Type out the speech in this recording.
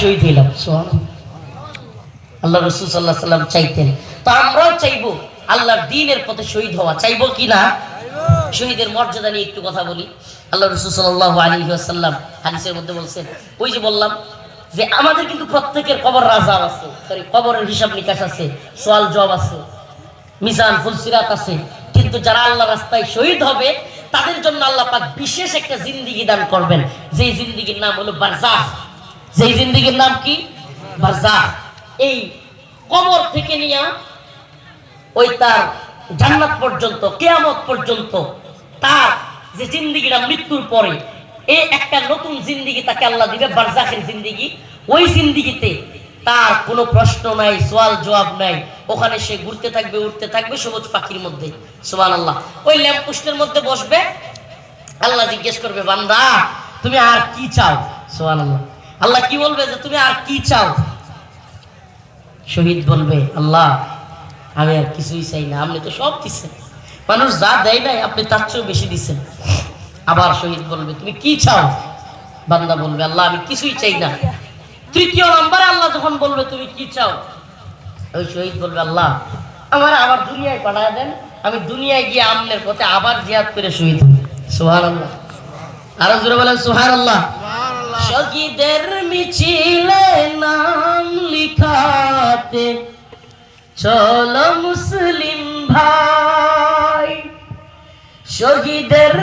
শহীদ হইলাম। আল্লাহ রসুল সাল্লাহ সাল্লাম চাইতেন। তো আমরাও চাইব আল্লাহর দিনের পথে শহীদ হওয়া। চাইব কি না? শহীদের মর্যাদা নিয়ে একটু কথা বলি। আল্লাহ রসুল সাল্লাহ আলী আসাল্লাম হাদিসের মধ্যে বলছেন, ওই যে বললাম যে আমাদের কিন্তু প্রত্যেকের কবর রাজা আছে, সরি, কবরের হিসাব নিকাশ আছে, সোয়াল জব আছে, মিজান ফুলসিরাত আছে। কিন্তু যারা আল্লাহ রাস্তায় শহীদ হবে, তাদের জন্য আল্লাহ পাক বিশেষ একটা জিন্দিগি দান করবেন। যে জিন্দিগির নাম হলো বারজাহ। যেই জিন্দিগির নাম কি? বারজাহ এই কবর থেকে নিয়ে ওই তার জান্নাত পর্যন্ত, কেয়ামত পর্যন্ত তার যে জিন্দিগিটা মৃত্যুর পরে এই একটা নতুন জিন্দিগি তাকে আল্লাহ দিবে বারজাখের জিন্দিগি। ওই জিন্দিগিতে তার কোনো প্রশ্ন নাই সোয়াল জবাব নাই। ওখানে সে ঘুরতে থাকবে, উঠতে থাকবে সবুজ পাখির মধ্যে। সোয়াল আল্লাহ ওই ল্যাম্প পোস্টের মধ্যে বসবে। আল্লাহ জিজ্ঞেস করবে, বান্দা, তুমি আর কি চাও? সোয়াল আল্লাহ আল্লাহ কি বলবে যে তুমি আর কি চাও? শহীদ বলবে, আল্লাহ, আমি আর কিছুই চাই না, আপনি তো সব দিচ্ছেন মানুষ যা দেয় নাই, আপনি তার চেয়েও বেশি দিচ্ছেন আবার শহীদ বলবে, তুমি কি চাও? বান্দা বলবে, আল্লাহ, আমি কিছুই চাই না। তৃতীয় নম্বরে আল্লাহ যখন বলবে, তুমি কি চাও? ওই শহীদ বলবে, আল্লাহ, আমার আবার দুনিয়ায় পাঠায় দেন, আমি দুনিয়ায় গিয়ে আমনের পথে আবার জিয়াদ করে শহীদ সোহান আল্লাহ আরও জোরে বলেন সোহান আল্লাহ শহীদের মিছিলে নাম লিখাতে চলো মুসলিম ভাই শহীদের